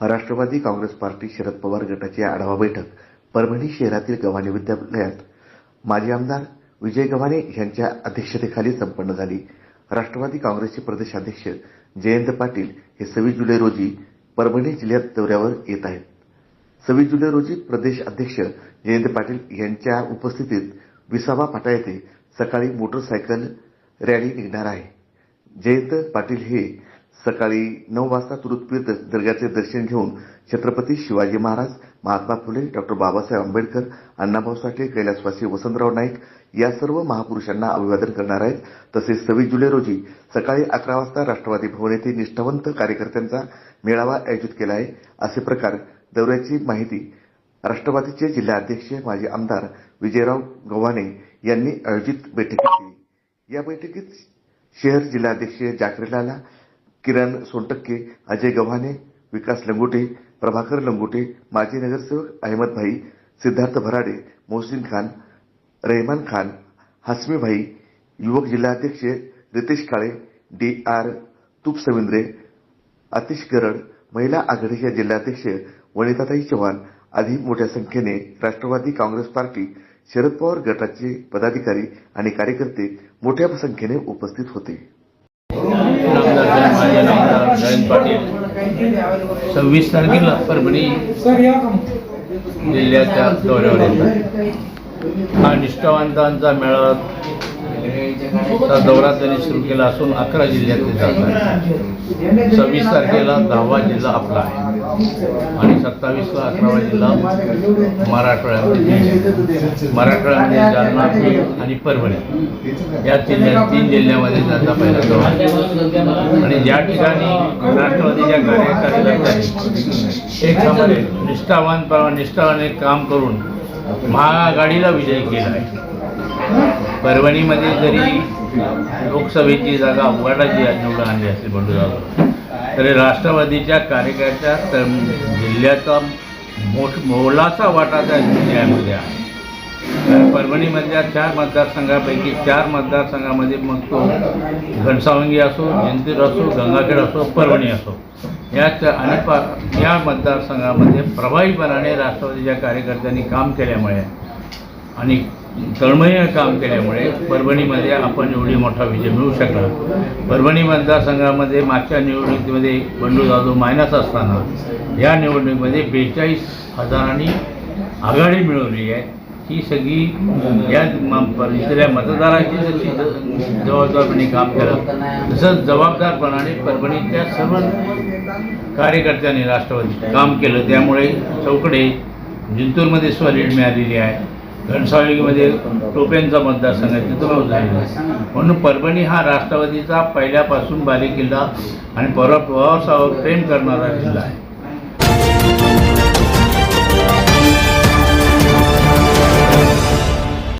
Rashtrawadi Congress party Sharad Pawar गटाची आढावा बैठक परभणी शहरातील गव्हाणे विद्यालयात. माजी आमदार विजय गव्हाणे यांच्या अध्यक्षतेखाली संपन्न झाली. राष्ट्रवादी काँग्रेसचे प्रदेशाध्यक्ष जयंत पाटील हे सव्वीस जुलै रोजी परभणी जिल्ह्यात दौऱ्यावर येत आहेत. सव्वीस जुलै रोजी प्रदेश अध्यक्ष जयंत पाटील यांच्या उपस्थितीत विसावा फाटा येथे सकाळी मोटरसायकल रॅली निघणार आहे. जयंत पाटील हे सकाळी नऊ वाजता तुरुतपीर दर्ग्याचे दर्शन घेऊन छत्रपती शिवाजी महाराज महात्मा फुले डॉक्टर बाबासाहेब आंबेडकर अण्णाभाऊ साठे कैलासवासी वसंतराव नाईक या सर्व महापुरुषांना अभिवादन करणार आहेत. तसेच सव्वीस जुलै रोजी सकाळी अकरा वाजता राष्ट्रवादी भवन येथे निष्ठावंत कार्यकर्त्यांचा मेळावा आयोजित केला आहे. असे प्रकार दौऱ्याची माहिती राष्ट्रवादीचे जिल्हाध्यक्ष माजी आमदार विजयराव गव्हाणे यांनी आयोजित बैठकीत दिली. या बैठकीत शहर जिल्हाध्यक्ष जाकरेलाला किरण सोनटक्के अजय गव्हाणे विकास लंगोटे प्रभाकर लंगोटे माजी नगरसेवक अहमद भाई सिद्धार्थ भराडे मोहसिन खान रहमान खान हसमी भाई युवक जिल्हाध्यक्ष रितेश काळे डी आर तुपसविंद्रे अतिश गरड महिला आघाडीच्या जिल्हाध्यक्ष वनिताताई चव्हाण आदी मोठ्या संख्येने राष्ट्रवादी काँग्रेस पार्टी शरद पवार गटाचे पदाधिकारी आणि कार्यकर्ते मोठ्या संख्येने उपस्थित होते. नामदार साहेब माझे नामदार जयंत पाटील. सव्वीस तारखेला परभणी जिल्ह्याच्या दौऱ्यावर येतात. हा निष्ठावंतांचा मेळावा चा दौरा त्यांनी सुरू केला असून अकरा जिल्ह्यातले आहे सव्वीस तारखेला दहावा जिल्हा आपला आहे. आणि सत्तावीसला अकरावा जिल्हा मराठवाड्यामध्ये मराठवाड्यामध्ये जालना बीड आणि परभणी या जिल्ह्यात तीन जिल्ह्यामध्ये त्यांचा पहिला दौरा. आणि ज्या ठिकाणी राष्ट्रवादीच्या कार्यकर्त्यांनी एक निष्ठावान निष्ठावाने काम करून महाआघाडीला विजय केला आहे. परभणीमध्ये जरी लोकसभेची जागा उघडाची निवडून आणली असेल बंडू जाधव तरी राष्ट्रवादीच्या कार्यकर्त्या तर जिल्ह्याचा मोठ मोलाचा वाटा त्या जिल्ह्यामध्ये आहे. तर परभणीमधल्या चार मतदारसंघापैकी चार मतदारसंघामध्ये मग तो घनसावंगी असो जिंतूर असो गंगाखेड असो परभणी असो या आणि या मतदारसंघामध्ये प्रभावीपणाने राष्ट्रवादीच्या कार्यकर्त्यांनी काम केल्यामुळे आणि तळमळीनं काम केल्यामुळे परभणीमध्ये आपण एवढी मोठा विजय मिळू शकला. परभणी मतदारसंघामध्ये मागच्या निवडणुकीमध्ये बंडू जाधव मायनस असताना या निवडणुकीमध्ये बेचाळीस हजारांनी आघाडी मिळवली आहे. ही सगळी या म- इथल्या मतदाराची जशी जबाबदारपणे काम केलं तसंच जबाबदारपणाने परभणीच्या सर्व कार्यकर्त्यांनी राष्ट्रवादी काम केलं. त्यामुळे चौकडे जिंतूरमध्ये स्वलीड मिळालेली आहे. घनसावळीमध्ये टोप्यांचा मतदारसंघ आहे तिथं झालेला म्हणून परभणी हा राष्ट्रवादीचा पहिल्यापासून बालेकिल्ला आणि परवा प्रवासावर प्रेम करणारा किल्ला आहे.